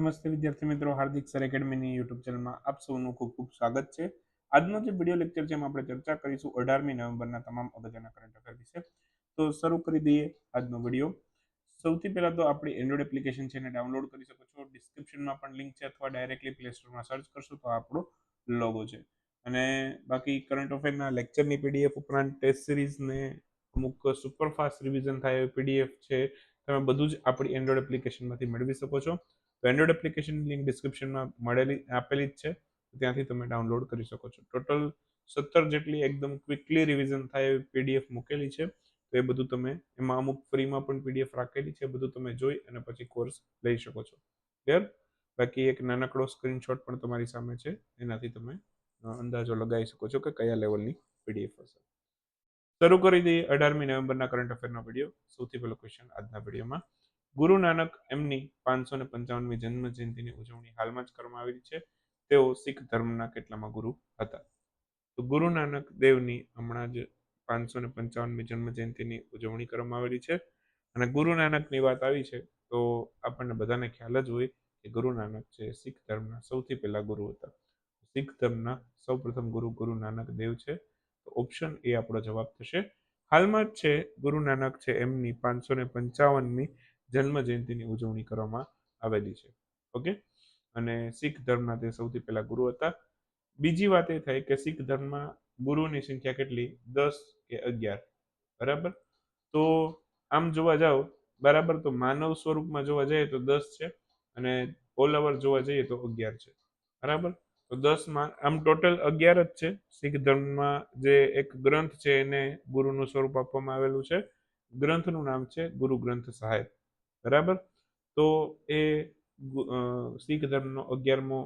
નમસ્તે વિદ્યાર્થી મિત્રો, હાર્દિક સર એકેડમીની યુટ્યુબ ચેનલમાં આપ સૌનું ખૂબ ખૂબ સ્વાગત છે. આજનો જે વીડિયો લેક્ચર છે એમાં આપણે ચર્ચા કરીશું અઢારમી નવેમ્બરના તમામ અગત્યના કરંટ અફેર વિશે. તો શરૂ કરી દઈએ આજનો વીડિયો સૌથી પહેલાં તો આપણી એન્ડ્રોઈડ એપ્લિકેશન છે એને ડાઉનલોડ કરી શકો છો. ડિસ્ક્રિપ્શનમાં પણ લિંક છે અથવા ડાયરેક્ટલી પ્લે સ્ટોરમાં સર્ચ કરશો તો આપણો લોગો છે. અને બાકી કરંટ અફેરના લેક્ચરની પીડીએફ ઉપરાંત ટેસ્ટ સિરીઝને અમુક સુપરફાસ્ટ રિવિઝન થાય એવી પીડીએફ છે. તમે બધું જ આપણી એન્ડ્રોઈડ એપ્લિકેશનમાંથી મેળવી શકો છો. તો એન્ડ્રોઇડ એપ્લિકેશનની લિંક ડિસ્ક્રિપ્શનમાં મળેલી, આપેલી જ છે. ત્યાંથી તમે ડાઉનલોડ કરી શકો છો. ટોટલ સત્તર જેટલી એકદમ ક્વિકલી રિવિઝન થાય એવી પીડીએફ મૂકેલી છે. તો એ બધું તમે, એમાં અમુક ફ્રીમાં પણ પીડીએફ રાખેલી છે. બધું તમે જોઈ અને પછી કોર્સ લઈ શકો છો. ક્લિયર બાકી એક નાનકડો સ્ક્રીનશોટ પણ તમારી સામે છે. એનાથી તમે અંદાજો લગાવી શકો છો કે કયા લેવલની પીડીએફ હશે. શરૂ કરી દઈએ અઢારમી નવેમ્બરના કરંટ અફેરનો વીડિયો સૌથી પહેલો ક્વેશ્ચન આજના વિડીયોમાં ગુરુ નાનક એમની પાંચસો ને પંચાવનમી જન્મ જયંતિની ઉજવણી હાલમાં જ કરવામાં આવેલી છે. તેઓ શીખ ધર્મના કેટલામાં ગુરુ હતા. તો ગુરુ નાનક દેવની હમણાં જ પાંચસો ને પંચાવનમી જન્મ જયંતિની ઉજવણી કરવામાં આવેલી છે. અને ગુરુ નાનકની વાત આવી છે, તો આપણને બધાને ખ્યાલ જ હોય કે ગુરુ નાનક છે શીખ ધર્મના સૌથી પહેલા ગુરુ હતા. શીખ ધર્મના સૌપ્રથમ ગુરુ ગુરુ નાનક દેવ છે. તો ઓપ્શન એ આપણો જવાબ થશે. હાલમાં જ છે, ગુરુ નાનક છે એમની પાંચસો ને પંચાવનમી જન્મ જયંતિની ઉજવણી કરવામાં આવેલી છે. ઓકે? અને શીખ ધર્મના તે સૌથી પહેલા ગુરુ હતા. બીજી વાત એ થાય કે શીખ ધર્મમાં ગુરુની સંખ્યા કેટલી? દસ કે અગિયાર. બરાબર? તો આમ જોવા જાઓ બરાબર તો માનવ સ્વરૂપમાં જોવા જઈએ તો દસ છે અને ઓલ ઓવર જોવા જઈએ તો અગિયાર છે. બરાબર? તો દસમાં આમ ટોટલ અગિયાર જ છે. શીખ ધર્મમાં જે એક ગ્રંથ છે એને ગુરુનું સ્વરૂપ આપવામાં આવેલું છે. ગ્રંથનું નામ છે ગુરુ ગ્રંથ સાહેબ. બરાબર? તો એ શીખ ધર્મનો અગિયારમો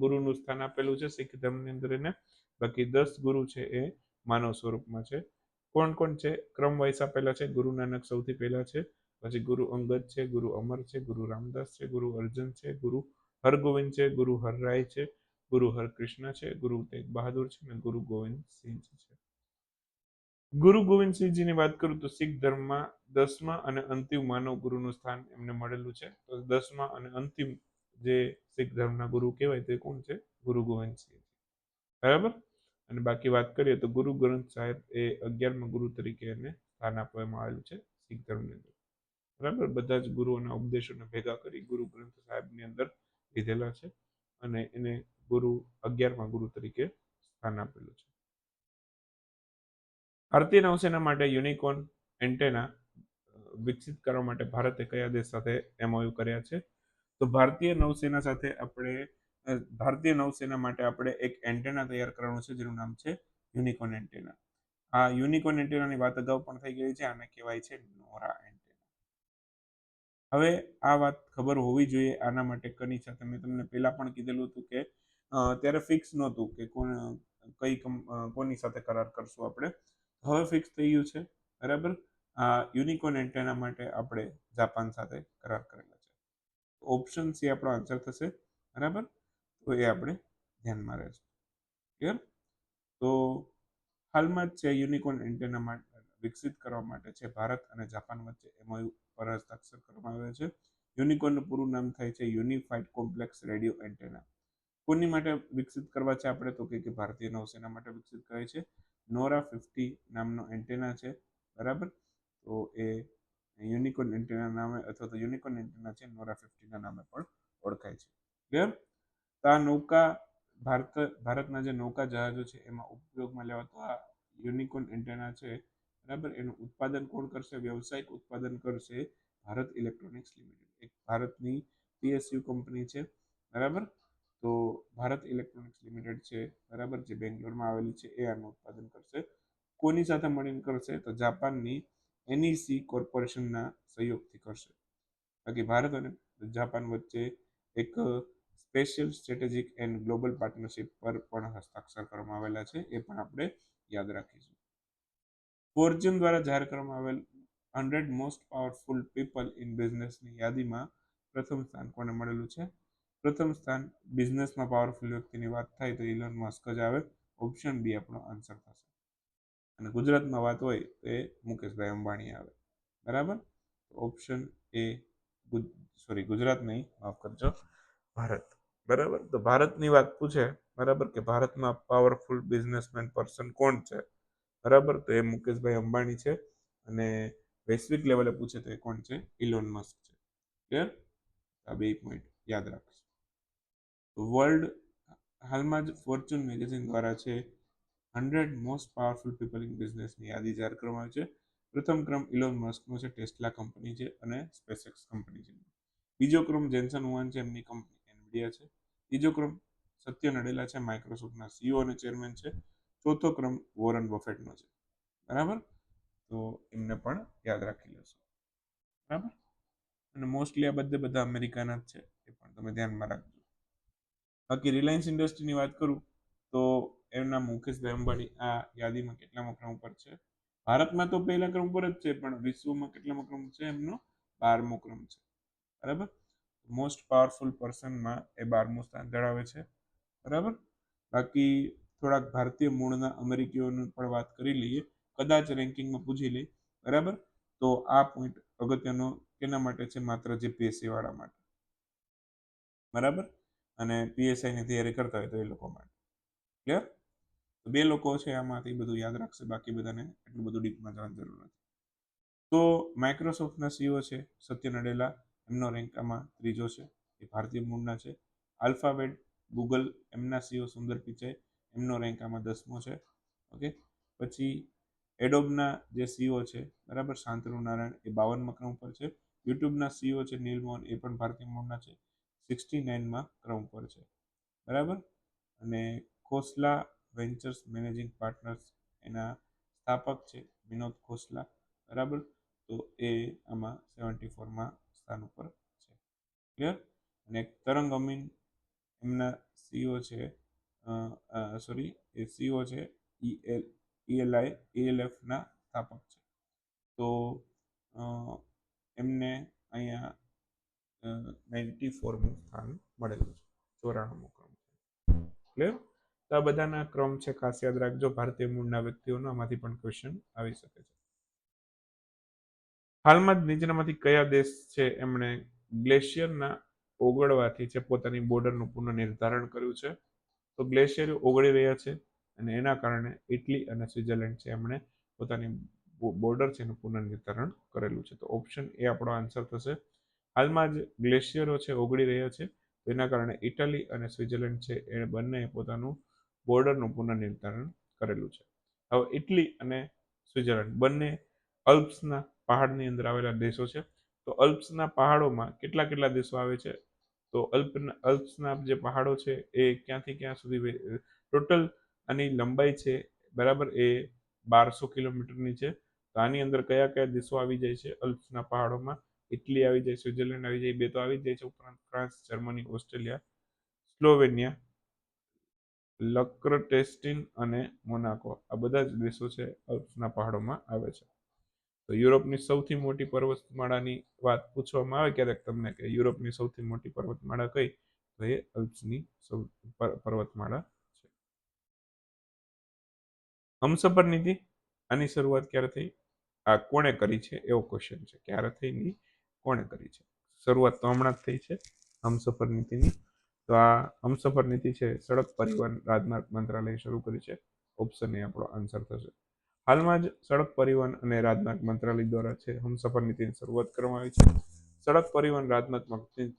ગુરુનું સ્થાન આપેલું છે. શીખ ધર્મની અંદર એને બાકી દસ ગુરુ છે એ માનવ સ્વરૂપમાં છે. કોણ કોણ છે? ક્રમ વાઇસ આપેલા છે. ગુરુ નાનક સૌથી પહેલા છે. પછી ગુરુ અંગદ છે, ગુરુ અમર છે, ગુરુ રામદાસ છે, ગુરુ અર્જુન છે, ગુરુ હરગોવિંદ છે, ગુરુ હરરાય છે, ગુરુ હરકૃષ્ણ છે, ગુરુ તેગ બહાદુર છે અને ગુરુ ગોવિંદ સિંહ છે. ગુરુ ગોવિંદસિંહજીની વાત કરું તો શીખ ધર્મમાં દસમા અને અંતિમ માનવ ગુરુનું સ્થાન એમને મળેલું છે. તો દસમા અને અંતિમ જે શીખ ધર્મના ગુરુ કહેવાય તે કોણ છે? ગુરુ ગોવિંદસિંહ બરાબર? અને બાકી વાત કરીએ તો ગુરુ ગ્રંથ સાહેબ એ અગિયારમા ગુરુ તરીકે એને સ્થાન આપવામાં આવેલું છે શીખ ધર્મની અંદર. બરાબર? બધા જ ગુરુઓના ઉપદેશોને ભેગા કરી ગુરુ ગ્રંથ સાહેબની અંદર લીધેલા છે અને એને ગુરુ અગિયારમા ગુરુ તરીકે સ્થાન આપેલું છે. ભારતીય નૌસેના માટે યુનિકોર્ન એન્ટેના વિકસિત કરવા માટે ભારતે કયા દેશ સાથે એમઓયુ કર્યા છે? તો ભારતીય નૌસેના સાથે આપણે ભારતીય નૌસેના માટે આપણે એક એન્ટેના તૈયાર કરવાનું છે, જેનું નામ છે યુનિકોર્ન એન્ટેના. આ યુનિકોર્ન એન્ટેનાની વાત અગાઉ પણ થઈ ગઈ છે, આને કહેવાય છે નોરા એન્ટેના. હવે આ વાત ખબર હોવી જોઈએ, આના માટે કની સાથે મેં તમને પહેલા પણ કીધેલું હતું કે ત્યારે ફિક્સ નહોતું કે કોણ, કઈ કોની સાથે કરાર કરશું આપણે. હવે ફિક્સ થઈ ગયું છે, બરાબર? આ યુનિકોન એન્ટેના માટે આપણે જાપાન સાથે કરાર કરેલા છે. ઓપ્શન સી આપણો આન્સર થશે, બરાબર? તો એ આપણે ધ્યાનમાં રહેશે. ક્લિયર તો હાલમાં જ છે યુનિકોન એન્ટેના માટે વિકસિત કરવા માટે છે ભારત અને જાપાન વચ્ચે એમઓયુ પર હસ્તાક્ષર કરવામાં આવ્યો છે. યુનિકોનનું પૂરું નામ થાય છે યુનિફાઈડ કોમ્પ્લેક્સ રેડિયો એન્ટેના કોની માટે વિકસિત કરવા છે આપણે તો કે ભારતીય નૌસેના માટે વિકસિત કરે છે. નોરા ફિફ્ટી નામનો એન્ટેના છે, બરાબર? તો એ યુનિકોન એન્ટેના નામે અથવા તો યુનિકોન એન્ટેના છે, નોરા ફિફ્ટીના નામે પણ ઓળખાય છે. ક્લિયર તો આ નૌકા ભારત, ભારતના જે નૌકા જહાજો છે, એમાં ઉપયોગમાં લેવાતો આ યુનિકોન એન્ટેના છે, બરાબર? એનું ઉત્પાદન કોણ કરશે? વ્યવસાયિક ઉત્પાદન કરશે ભારત ઇલેક્ટ્રોનિક્સ લિમિટેડ. એક ભારતની પીએસયુ કંપની છે, બરાબર? તો ભારત ઇલેક્ટ્રોનિક્સ લિમિટેડ છે, બરાબર, જે બેંગ્લોરમાં આવેલી છે, એ આનું ઉત્પાદન કરશે. કોની સાથે મળીને કરશે તો જાપાનની એનઈસી કોર્પોરેશનના સહયોગથી કરશે. બાકી ભારત અને જાપાન વચ્ચે એક special strategic and global partnership પર પણ હસ્તાક્ષર કરવામાં આવેલા છે, એ પણ આપણે યાદ રાખીશું. ફોર્ચ્યુન દ્વારા જાહેર કરવામાં આવેલ hundred most powerful people in બિઝનેસની યાદીમાં પ્રથમ સ્થાન કોને મળેલું છે? પ્રથમ સ્થાન બિઝનેસમાં પાવરફુલ વ્યક્તિની વાત થાય તો ઇલોન મસ્ક જ આવે. ઓપ્શન બી આપણો આન્સર થશે. અને ગુજરાતમાં વાત હોય તો એ મુકેશભાઈ અંબાણી આવે. બરાબર? ઓપ્શન એ સોરી ગુજરાત નહીં, માફ કરજો, ભારત. બરાબર? તો ભારતની વાત પૂછે, બરાબર, કે ભારતમાં પાવરફુલ બિઝનેસમેન પર્સન કોણ છે? બરાબર? તો એ મુકેશભાઈ અંબાણી છે. અને વૈશ્વિક લેવલે પૂછે તો એ કોણ છે? ઇલોન મસ્ક છે. ક્લિયર આ બે પોઈન્ટ યાદ રાખજો વર્લ્ડ હાલમાં જ ફોર્ચ્યુન મેગેઝિન દ્વારા છે, hundred most powerful people in બિઝનેસની યાદી જાહેર કરવામાં આવી છે. પ્રથમ ક્રમ ઇલોન મસ્કનો છે, ટેસ્લા કંપની છે અને સ્પેસએક્સ કંપની છે. બીજો ક્રમ જેન્સન હુઆન છે, એમની કંપની એનવીડિયા છે. ત્રીજો ક્રમ સત્ય નડેલા છે, માઇક્રોસોફ્ટના સીઈઓ અને ચેરમેન છે. ચોથો ક્રમ વોરન બફેટનો છે. બરાબર? તો એમને પણ યાદ રાખી લેશો. બરાબર? અને મોસ્ટલી આ બધે બધા અમેરિકાના જ છે, એ પણ તમે ધ્યાનમાં રાખજો. બાકી રિલાયન્સ ઇન્ડસ્ટ્રીની વાત કરું, તો એમના મુકેશભાઈ અંબાણી આ યાદીમાં કેટલા ક્રમ ઉપર છે? ભારતમાં તો પહેલા ક્રમ પર જ છે, પણ વિશ્વમાં કેટલા ક્રમ છે એમનો? બારમો ક્રમ છે. બરાબર? મોસ્ટ પાવરફુલ પર્સનમાં એ બારમું સ્થાન ધરાવે છે. બરાબર? બાકી થોડાક ભારતીય મૂળના અમેરિકીઓની પણ વાત કરી લઈએ, કદાચ રેન્કિંગમાં પૂછી લઈ બરાબર? તો આ પોઈન્ટ અગત્યનો કેના માટે છે? માત્ર જીપીએસસી વાળા માટે. બરાબર? અને પીએસઆઈની તૈયારી કરતા હોય તો એ લોકો માટે. ક્લિયર બે લોકો છે આમાંથી બધું યાદ રાખશે, બાકી બધાને એટલું બધું ડીપમાં જવાની જરૂર નથી. તો માઇક્રોસોફ્ટના સીઓ છે સત્ય નડેલા, એમનો રેન્ક આમાં ત્રીજો છે, એ ભારતીય મૂળના છે. આલ્ફાબેટ ગૂગલ એમના સીઓ સુંદર પિચાઈ એમનો રેન્ક આમાં દસમો છે. ઓકે પછી એડોબના જે સીઓ છે, બરાબર, શાંતનુ નારાયણ, એ બાવનમાં ક્રમ પર છે. યુટ્યુબના સીઓ છે, નીલમોહન, એ પણ ભારતીય મૂળના છે. સિક્સટી નાઇનમાં ક્રમ પર છે. બરાબર? અને ખોસલા વેન્ચર્સ મેનેજિંગ પાર્ટનર્સ એના સ્થાપક છે, વિનોદ ખોસલા. બરાબર? તો એ આમાં સેવન્ટી ફોરમાં સ્થાન ઉપર છે. ક્લિયર અને તરંગ અમીન એમના સીઓ છે સોરી એ સીઓ છે ઈએલ ઈએલઆઈ ઈએલએફના સ્થાપક છે. તો એમને અહીંયા નાઇન્ટી ફોરમું સ્થાન મળેલું છે ચોરાણુંમો ક્રમ ક્લિયર તો આ બધાના ક્રમ છે, ખાસ યાદ રાખજો, ભારતીય મૂળના વ્યક્તિઓનો, આમાંથી પણ ક્વેશ્ચન આવી શકે છે. હાલમાં જ નીચેનામાંથી કયા દેશ છે એમણે ગ્લેશિયરના ઓગળવાથી છે પોતાની બોર્ડરનું પુનઃનિર્ધારણ કર્યું છે? તો ગ્લેશિયર ઓગળી રહ્યા છે અને એના કારણે ઇટલી અને સ્વિટ્ઝરલેન્ડ છે એમણે પોતાની બોર્ડર છે એનું પુનઃનિર્ધારણ કરેલું છે. તો ઓપ્શન એ આપણો આન્સર થશે હાલમાં જ ગ્લેશિયરો છે, ઓગળી રહ્યા છે. તેના કારણે ઇટલી અને સ્વિટ્ઝરલેન્ડ છે, એ બંને પોતાનું બોર્ડરનું પુનઃનિર્ધારણ કરેલું છે. હવે ઇટલી અને સ્વિટ્ઝરલેન્ડ બંને અલ્પ્સના પહાડની અંદર આવેલા દેશો છે. તો અલ્પ્સના પહાડોમાં કેટલા કેટલા દેશો આવે છે? તો અલ્પના, અલ્પ્સના જે પહાડો છે, એ ક્યાંથી ક્યાં સુધી ટોટલ આની લંબાઈ છે, બરાબર, એ બારસો કિલોમીટરની છે. તો આની અંદર કયા કયા દેશો આવી જાય છે અલ્પ્સના પહાડોમાં? ઇટલી આવી જાય સ્વિટરલેન્ડ આવી જાય બે તો આવી જાય છે ઉપરાંત France, Germany, Australia, Slovenia, Liechtenstein અને મોનાકો. આ બધા જ દેશો છે અલ્પ્સના પહાડોમાં આવે છે. તો યુરોપની સૌથી મોટી પર્વતમાળાની વાત પૂછવામાં આવે ક્યારેક તમને કે યુરોપની સૌથી મોટી પર્વતમાળા કઈ? તો એ અલ્પ્સની સૌ પર્વતમાળા છે. હમસફર નીતિ, આની શરૂઆત ક્યારે થઈ? આ કોણે કરી છે એવો ક્વેશ્ચન છે. ક્યારે થઈ ની કોણે કરી છે? શરૂઆત તો હમણાં જ થઈ છે, હમસફર નીતિની. તો આ હમસફર નીતિ છે, સડક પરિવહન રાજમાર્ગ મંત્રાલય શરૂ કરી છે. ઓપ્શન એ આપણો આન્સર થશે. હાલમાં જ સડક પરિવહન અને રાજમાર્ગ મંત્રાલય દ્વારા છે, હમસફર નીતિની શરૂઆત કરવામાં આવી છે. સડક પરિવહન રાજમાર્ગ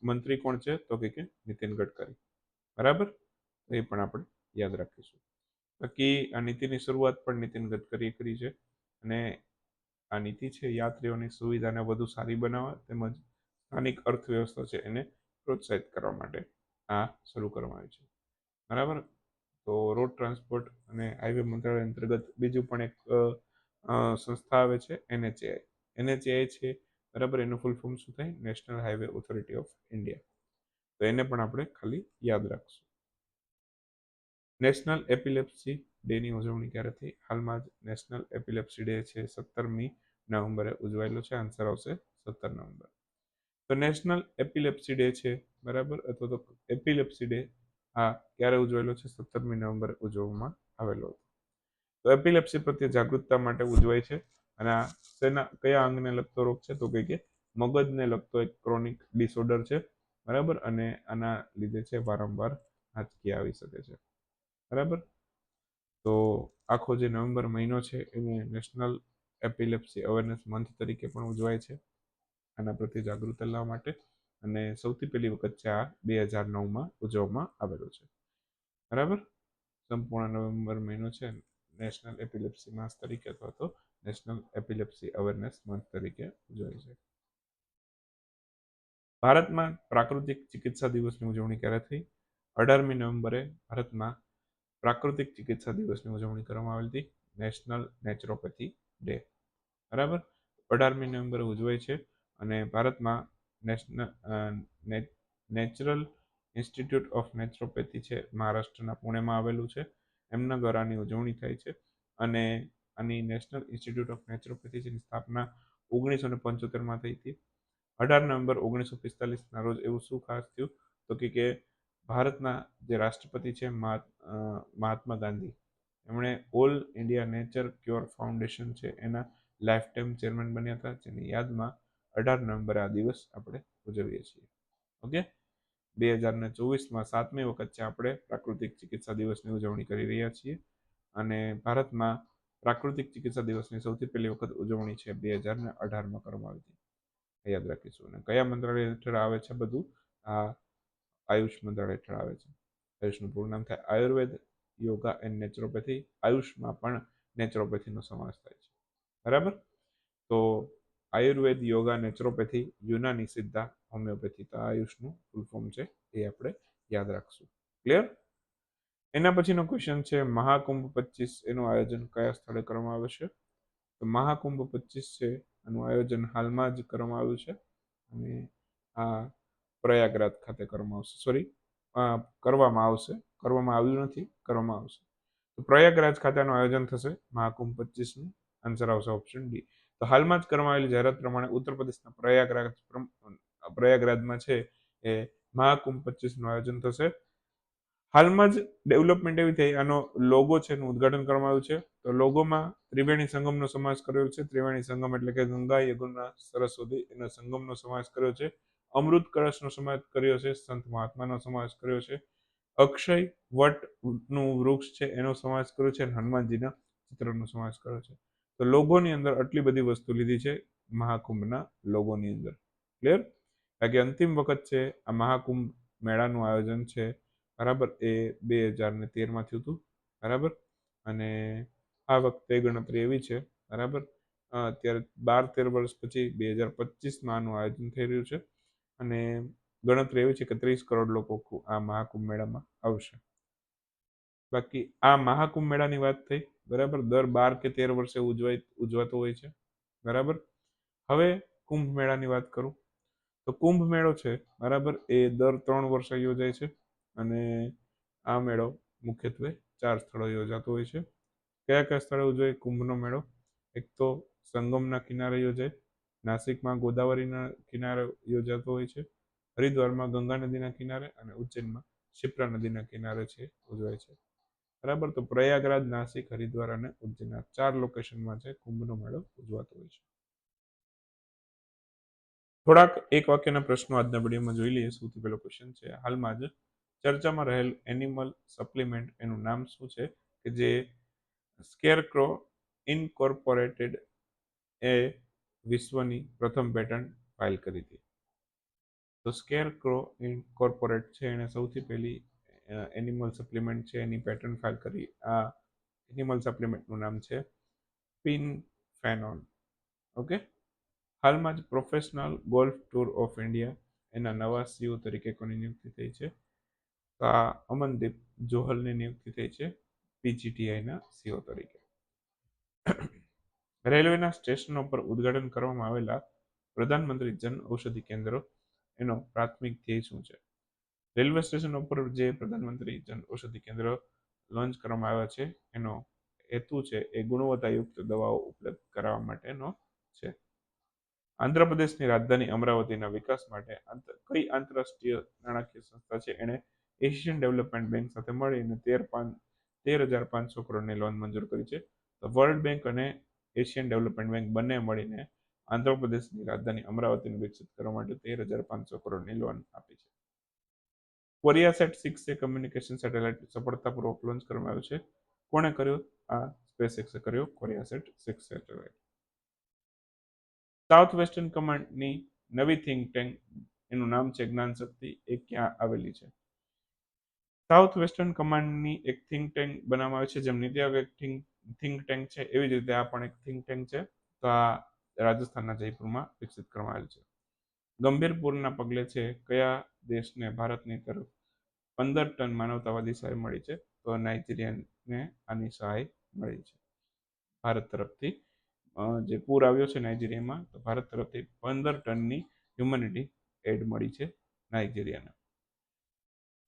મંત્રી કોણ છે? તો કે નીતિન ગડકરી. બરાબર? એ પણ આપણે યાદ રાખીશું. બાકી આ નીતિની શરૂઆત પણ નીતિન ગડકરીએ કરી છે અને આ નીતિ છે, યાત્રીઓની સુવિધાને વધુ સારી બનાવવા તેમજ સ્થાનિક અર્થવ્યવસ્થા છે એને પ્રોત્સાહિત કરવા માટે આ શરૂ કરવામાં આવી છે. બરાબર? તો રોડ ટ્રાન્સપોર્ટ અને હાઈવે મંત્રાલય અંતર્ગત બીજું પણ એક સંસ્થા આવે છે, એનએચએઆઈ. એનએચએઆઈ છે, બરાબર? એનું ફૂલ ફોર્મ શું થાય? National Highway Authority of India તો એને પણ આપણે ખાલી યાદ રાખશું. નેશનલ એપિલેપ્સી ડેની ઉજવણી ક્યારે થઈ હાલમાં જ નેશનલ એપિલેપ્સી ડે છે, સત્તરમી નવેમ્બરે ઉજવાયેલો છે. આન્સર આવશે સત્તર નવેમ્બર. તો નેશનલ એપિલેપ્સી ડે છે, બરાબર? અથવા તો એપિલેપ્સી ડે આ ક્યારે ઉજવાયેલો છે? સત્તરમી નવેમ્બરે ઉજવવામાં આવેલો હતો. તો એપિલેપ્સી પ્રત્યે જાગૃતતા માટે ઉજવાય છે. અને આ તેના કયા અંગને લગતો રોગ છે? તો કે મગજને લગતો એક ક્રોનિક ડિસઓર્ડર છે, બરાબર? અને આના લીધે છે વારંવાર આંચકી આવી શકે છે. બરાબર? તો આખો જે નવેમ્બર મહિનો છે એને નેશનલ એપિલેપ્સી અવેરનેસ મંથ તરીકે પણ ઉજવાય છે. આના પ્રત્યે જાગૃતતા લાવવા માટે અને સૌથી પહેલી વખત છે આ બે હજાર નવમાં ઉજવવામાં આવેલો છે. બરાબર? સંપૂર્ણ નવેમ્બર મહિનો છે નેશનલ એપિલેપ્સી માસ તરીકે અથવા તો નેશનલ એપિલેપ્સી અવેરનેસ મંથ તરીકે ઉજવાય છે. ભારતમાં પ્રાકૃતિક ચિકિત્સા દિવસની ઉજવણી ક્યારે થઈ? અઢારમી નવેમ્બરે ભારતમાં પ્રાકૃતિક ચિકિત્સા દિવસની ઉજવણી કરવામાં આવેલી હતી. National naturopathy day. બરાબર? અઢારમી નવેમ્બરે ઉજવાય છે અને ભારતમાં national natural institute of naturopathy છે મહારાષ્ટ્રના પુણેમાં આવેલું છે. એમના દ્વારા આની ઉજવણી થાય છે અને આની નેશનલ ઇન્સ્ટિટ્યૂટ ઓફ નેચરોપેથી જેની સ્થાપના ઓગણીસો ને પંચોતેરમાં થઈ હતી. અઢાર નવેમ્બર ઓગણીસો પિસ્તાલીસના રોજ એવું શું ખાસ થયું? તો કે ભારતના જે રાષ્ટ્રપતિ છે મહાત્મા ગાંધી, એમણે all India nature cure foundation છે, એના લાઈફ ટાઈમ ચેરમેન બન્યા હતા, જેની યાદમાં અઢાર નવેમ્બરે આ દિવસ આપણે ઉજવીએ છીએ. ઓકે? બે હજાર ને ચોવીસમાં સાતમી વખત છે આપણે પ્રાકૃતિક ચિકિત્સા દિવસની ઉજવણી કરી રહ્યા છીએ. અને ભારતમાં પ્રાકૃતિક ચિકિત્સા દિવસની સૌથી પહેલી વખત ઉજવણી છે બે હજાર ને અઢારમાં કરવામાં આવી હતી. યાદ રાખીશું. અને કયા મંત્રાલય હેઠળ આવે છે બધું? આ આયુષ મંત્રાલય હેઠળ છે. આયુષનું પૂરું નામ થાય આયુર્વેદ, યોગા એન્ડ નેચરોપેથી આયુષમાં પણ નેચરોપેથીનો સમાવેશ થાય છે. બરાબર? તો Ayurveda, yoga naturopathy Unani Siddha, homeopathy તો આયુષનું ફૂલ ફોર્મ છે એ આપણે યાદ રાખશું. ક્લિયર એના પછીનો ક્વેશ્ચન છે, મહાકુંભ પચીસ એનું આયોજન કયા સ્થળે કરવામાં આવે છે? તો મહાકુંભ પચીસ છે, એનું આયોજન હાલમાં જ કરવામાં આવ્યું છે. અને આ પ્રયાગરાજ ખાતે કરવામાં આવશે. સોરી કરવામાં આવશે. કરવામાં આવ્યું નથી, કરવામાં આવશે. તો પ્રયાગરાજ ખાતેનું આયોજન થશે મહાકુંભ પચીસનું આન્સર આવશે ઓપ્શન ડી તો હાલમાં જ કરવામાં આવેલી જાહેરાત પ્રમાણે ઉત્તર પ્રદેશના પ્રયાગરાજ પ્રયાગરાજમાં છે એ મહાકુંભ પચીસનું આયોજન થશે. હાલમાં જ ડેવલપમેન્ટ એવી થઈ, આનો લોગો છે એનું ઉદઘાટન કરવામાં આવ્યું છે. તો લોગોમાં ત્રિવેણી સંગમનો સમાવેશ કર્યો છે. ત્રિવેણી સંગમ એટલે કે ગંગા યમુના સરસ્વતી એના સંગમનો સમાવેશ કર્યો છે. અમૃત કળશનો સમાવેશ કર્યો છે, સંત મહાત્માનો સમાવેશ કર્યો છે. અક્ષય વટનું વૃક્ષ છે, એનો સમાવેશ કર્યો છે અને હનુમાનજીના ચિત્રનો સમાવેશ કર્યો છે. તો લોગોની અંદર આટલી બધી વસ્તુ લીધી છે મહાકુંભના લોગોની અંદર. ક્લિયર કારણ કે અંતિમ વખત છે, આ મહાકુંભ મેળાનું આયોજન છે. બરાબર? એ બે હજાર ને તેરમાં થયું હતું. બરાબર? અને આ વખતે ગણતરી એવી છે. બરાબર? અત્યારે બાર તેર વર્ષ પછી બે હજાર પચીસમાં આનું આયોજન થઈ રહ્યું છે. અને ગણતરી એવી છે કે ત્રીસ કરોડ લોકો આ મહાકુંભ મેળામાં આવશે. બાકી આ મહાકુંભ મેળાની વાત થઈ, બરાબર? દર બાર કે તેર વર્ષે ઉજવાય, ઉજવાતો હોય છે. બરાબર? હવે કુંભ મેળાની વાત કરું. તો કુંભ મેળો છે, બરાબર? એ દર ત્રણ વર્ષે યોજાય છે અને આ મેળો મુખ્યત્વે ચાર સ્થળો યોજાતો હોય છે. કયા કયા સ્થળે ઉજવાય કુંભનો મેળો? એક તો સંગમના કિનારે યોજાય નાસિકમાં ગોદાવરીના કિનારે યોજાતો હોય છે. હરિદ્વારમાં ગંગા નદીના કિનારે અને ઉજ્જૈનમાં શિપ્રા નદીના કિનારે છે, ઉજવાય છે. બરાબર, તો પ્રયાગરાજ, નાસિક, હરિદ્વાર અને ઉજ્જૈનના ચાર લોકેશનમાં છે, કુંભનો મેળો ઉજવાતો હોય છે. થોડાક એક વાક્યના પ્રશ્નો આજના વિડીયોમાં જોઈ લઈએ, સૌથી પહેલો ક્વેશ્ચન છે, હાલમાં જ ચર્ચામાં રહેલ એનિમલ સપ્લિમેન્ટ એનું નામ શું છે? કે જે સ્કેરક્રો ઇનકોર્પોરેટેડ એ વિશ્વની પ્રથમ પેટન્ટ ફાઇલ કરી હતી. તો સ્કેર ક્રો ઇન કોર્પોરેટ છે, એણે સૌથી પહેલી એનિમલ સપ્લિમેન્ટ છે, એની પેટર્ન ફાઇલ કરી. આ એનિમલ સપ્લિમેન્ટનું નામ છે પિન ફેનોન ઓકે? હાલમાં જ professional golf tour of India એના નવા સીઓ તરીકે કોની નિયુક્તિ થઈ છે? તો આ અમનદીપ જોહલની નિયુક્તિ થઈ છે પીજીટીઆઈના સીઓ તરીકે. રેલવેના સ્ટેશનો પર ઉદ્ઘાટન કરવામાં આવેલા પ્રધાનમંત્રી જન ઔષધિ કેન્દ્રો એનો પ્રાથમિક ધ્યેય શું છે? રેલવે સ્ટેશન ઉપર જે પ્રધાનમંત્રી જન ઔષધિ કેન્દ્ર લોન્ચ કરવામાં આવ્યા છે, એનો હેતુ છે એ ગુણવત્તાયુક્ત દવાઓ ઉપલબ્ધ કરાવવા માટેનો છે. આંધ્રપ્રદેશની રાજધાની અમરાવતીના વિકાસ માટે કઈ આંતરરાષ્ટ્રીય નાણાકીય સંસ્થા છે? એણે એશિયન ડેવલપમેન્ટ બેંક સાથે મળીને તેર પાંચ, તેર હજાર પાંચસો કરોડની લોન મંજૂર કરી છે. વર્લ્ડ બેંક અને એશિયન ડેવલપમેન્ટ બેંક બંને મળીને આંધ્રપ્રદેશની રાજધાની અમરાવતીને વિકસિત કરવા માટે તેર હજાર પાંચસો કરોડની લોન આપી છે. Koreasat six A communication satellite સફળતાપૂર્વક લોન્ચ કરવામાં આવ્યું છે. કોણે કર્યું? આ સ્પેસ એક્સે કર્યો Koreasat six satellite south western કમાન્ડની નવી થિંક ટેન્ક એનું નામ છે જ્ઞાન શક્તિ, એ ક્યાં આવેલી છે? સાઉથ વેસ્ટર્ન કમાન્ડની એક થિંક ટેન્ક બનાવવામાં આવી છે, જેમ નીતિઆયોગ એક થિંક થિંક ટેન્ક છે, એવી જ રીતે આ પણ એક થિંક ટેન્ક છે, તો આ રાજસ્થાનના જયપુરમાં વિકસિત કરવામાં આવેલ છે. ગંભીર પૂરના પગલે છે, કયા દેશને ભારતની તરફ પંદર ટન માનવતાવાદી સહાય મળી છે, તો નાઇજીરિયાને આની સહાય મળી છે. ભારત તરફથી જે પૂર આવ્યો છે નાઇજીરિયામાં, તો ભારત તરફથી પંદર ટનની હ્યુમેનિટી એડ મળી છે નાઇજીરિયાને.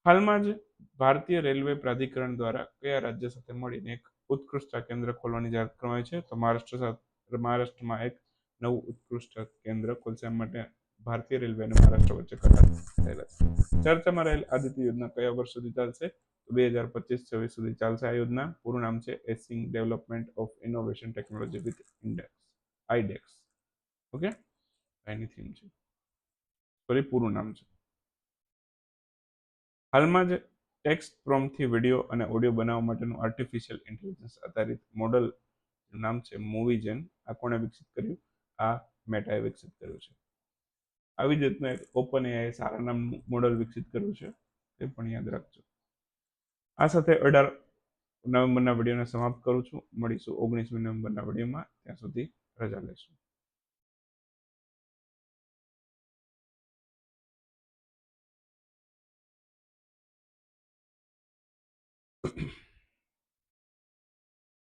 હાલમાં જ ભારતીય રેલવે પ્રાધિકરણ દ્વારા કયા રાજ્ય સાથે મળીને એક ઉત્કૃષ્ટતા કેન્દ્ર ખોલવાની જાહેરાત કરવામાં છે? તો મહારાષ્ટ્ર સાથે મહારાષ્ટ્રમાં એક નવું ઉત્કૃષ્ટ કેન્દ્ર ખોલશે માટે ભારતીય રેલવે અને મહારાષ્ટ્ર વચ્ચે કરાર થયેલા છે. ચર્ચામાં રહેલ આદિત્ય યોજના કયા વર્ષ સુધી ચાલશે? બે હજાર પચીસ છવ્વીસ સુધી ચાલશે આ યોજના. પૂરું નામ છે acing development of innovation technology with index iDEX okay any theme છે. સોરી પૂરું નામ છે. હાલમાં જ ટેક્સ્ટ પ્રોમ્પથી વીડિયો અને ઓડિયો બનાવવા માટેનું આર્ટિફિશિયલ ઇન્ટેલિજન્સ આધારિત મોડલ નામ છે મૂવી જેન આ કોણે વિકસિત કર્યું? આ મેટાએ વિકસિત કર્યું છે. આવી જ રીતના એક ઓપન એઆઈ સારા નામનું મોડલ વિકસિત કર્યું છે. તે પણ યાદ રાખજો. આ સાથે અઢાર નવેમ્બરના વિડીયોને સમાપ્ત કરું છું. મળીશું ઓગણીસમી નવેમ્બરના વિડીયોમાં ત્યાં સુધી રજા લેશું